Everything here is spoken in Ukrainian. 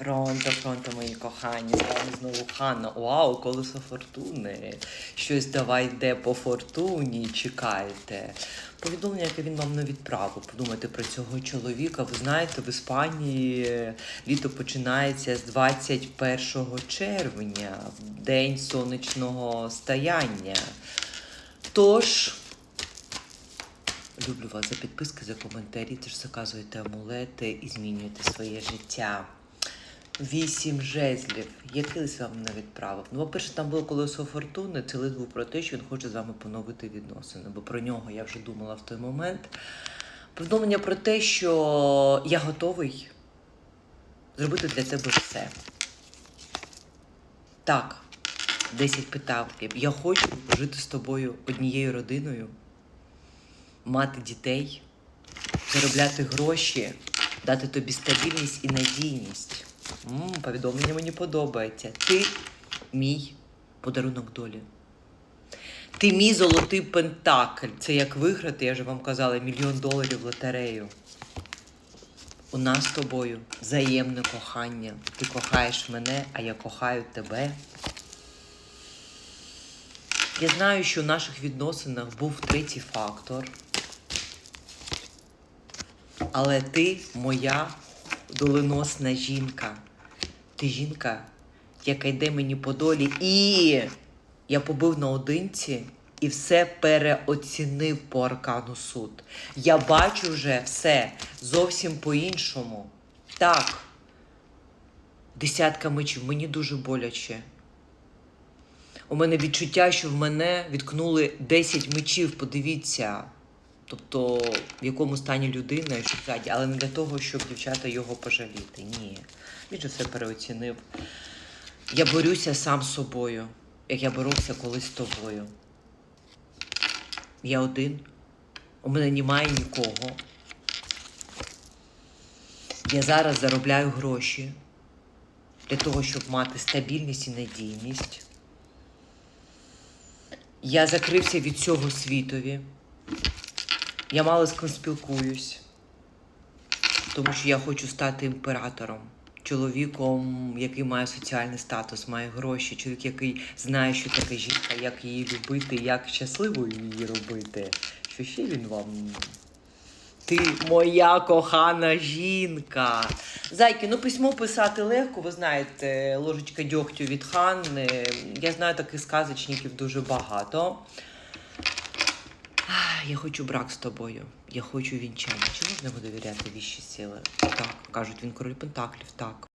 Пронто, пронто, мої кохані, з вами знову Ханна. Вау, колесо фортуни. Щось давай йде по фортуні, чекайте. Повідомлення, яке він вам не відправив. Подумайте про цього чоловіка. Ви знаєте, в Іспанії літо починається з 21 червня, день сонячного стояння. Тож. Люблю вас за підписки, за коментарі. Тож заказуєте амулети і змінюєте своє життя. Вісім жезлів. Який лист вам не відправив? Ну, по-перше, там було колесо фортуни. Це лист був про те, що він хоче з вами поновити відносини. Бо про нього я вже думала в той момент. Повідомлення про те, що я готовий зробити для тебе все. Так, 10 питав. Я хочу жити з тобою однією родиною мати дітей, заробляти гроші, дати тобі стабільність і надійність. М повідомлення мені подобається. Ти мій подарунок долі. Ти мій золотий пентакль. Це як виграти, я вже вам казала, мільйон доларів в лотерею. У нас з тобою взаємне кохання. Ти кохаєш мене, а я кохаю тебе. Я знаю, що в наших відносинах був третій фактор. Але ти моя доленосна жінка. Ти жінка, яка йде мені по долі. І я побив наодинці і все переоцінив по аркану суд. Я бачу вже все зовсім по-іншому. Так. Десятка мечів, мені дуже боляче. У мене відчуття, що в мене відкнули 10 мечів, подивіться. Тобто, в якому стані людина і що але не для того, щоб дівчата його пожаліти. Ні. Він же все переоцінив. Я борюся сам з собою, як я боровся колись з тобою. Я один. У мене немає нікого. Я зараз заробляю гроші для того, щоб мати стабільність і надійність. Я закрився від цього світові. Я мало з ким спілкуюсь, тому що я хочу стати імператором, чоловіком, який має соціальний статус, має гроші, чоловік, який знає, що таке жінка, як її любити, як щасливою її робити. Що ще він вам? Ти моя кохана жінка. Зайки, ну письмо писати легко, ви знаєте, ложечка дьогтю від Ханни. Я знаю таких сказочників дуже багато. Я хочу брак з тобою. Я хочу вінчання. Чи можна йому довіряти віщі сили? Так, кажуть, він король Пентаклів, так.